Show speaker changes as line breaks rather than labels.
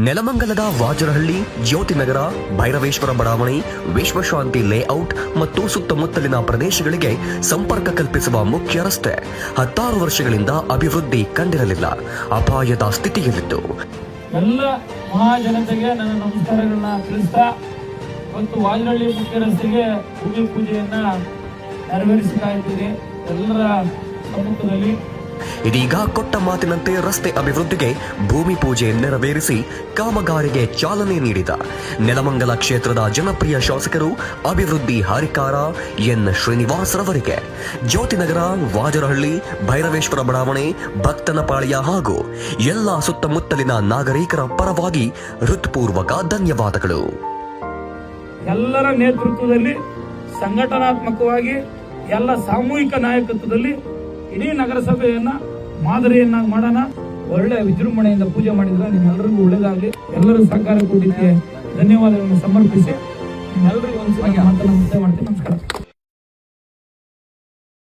ನೆಲಮಂಗಲದ ವಾಜರಹಳ್ಳಿ, ಜ್ಯೋತಿನಗರ, ಭೈರವೇಶ್ವರ ಬಡಾವಣೆ, ವಿಶ್ವಶಾಂತಿ ಲೇಔಟ್ ಮತ್ತು ಸುತ್ತಮುತ್ತಲಿನ ಪ್ರದೇಶಗಳಿಗೆ ಸಂಪರ್ಕ ಕಲ್ಪಿಸುವ ಮುಖ್ಯ ರಸ್ತೆ. ಹತ್ತಾರು ವರ್ಷಗಳಿಂದ ಅಭಿವೃದ್ಧಿ ಕಂಡಿರಲಿಲ್ಲ. ಅಪಾಯದ ಸ್ಥಿತಿಯಲ್ಲಿತ್ತು.
ಎಲ್ಲ ಮಹಾಜನತೆಗೆ ನನ್ನ ನಮಸ್ಕಾರಗಳನ್ನ ತಿಳಿಸ್ತಾ ಮತ್ತು ವಾಜರಹಳ್ಳಿ ಮುಖ್ಯ ರಸ್ತೆಗೆ ಭೂಮಿ ಪೂಜೆಯನ್ನ ನೆರವೇರಿಸ್ತಾ ಎಲ್ಲರ ಸಮ್ಮುಖದಲ್ಲಿ
ಇದೀಗ ಕೊಟ್ಟ ಮಾತಿನಂತೆ ರಸ್ತೆ ಅಭಿವೃದ್ಧಿಗೆ ಭೂಮಿ ಪೂಜೆ ನೆರವೇರಿಸಿ ಕಾಮಗಾರಿಗೆ ಚಾಲನೆ ನೀಡಿದ ನೆಲಮಂಗಲ ಕ್ಷೇತ್ರದ ಜನಪ್ರಿಯ ಶಾಸಕರು ಅಭಿವೃದ್ಧಿ ಹರಿಕಾರ ಎನ್ ಶ್ರೀನಿವಾಸ್ ರವರಿಗೆ. ಜ್ಯೋತಿನಗರ, ವಾಜರಹಳ್ಳಿ, ಭೈರವೇಶ್ವರ ಬಡಾವಣೆ, ಭಕ್ತನಪಾಳ್ಯ ಹಾಗೂ ಎಲ್ಲ ಸುತ್ತಮುತ್ತಲಿನ ನಾಗರಿಕರ ಪರವಾಗಿ ಹೃತ್ಪೂರ್ವಕ ಧನ್ಯವಾದಗಳು.
ಎಲ್ಲರ ನೇತೃತ್ವದಲ್ಲಿ, ಸಂಘಟನಾತ್ಮಕವಾಗಿ, ಎಲ್ಲ ಸಾಮೂಹಿಕ ನಾಯಕತ್ವದಲ್ಲಿ ಇಡೀ ನಗರಸಭೆಯನ್ನ ಮಾದರಿಯನ್ನಾಗಿ ಮಾಡೋಣ. ಒಳ್ಳೆ ವಿಜೃಂಭಣೆಯಿಂದ ಪೂಜೆ ಮಾಡಿದ್ರೆ ನಿಮ್ಮೆಲ್ಲರಿಗೂ ಒಳ್ಳೇದಾಗಲಿ. ಎಲ್ಲರೂ ಸಹಕಾರ ಕೊಟ್ಟಿದ್ದೆ ಧನ್ಯವಾದಗಳನ್ನು ಸಮರ್ಪಿಸಿ ನಿಮ್ಮೆಲ್ಲರಿಗೂ ಒಂದು ಮಾತನ್ನು ಮುಕ್ತಾಯ ಮಾಡ್ತೀನಿ. ನಮಸ್ಕಾರ.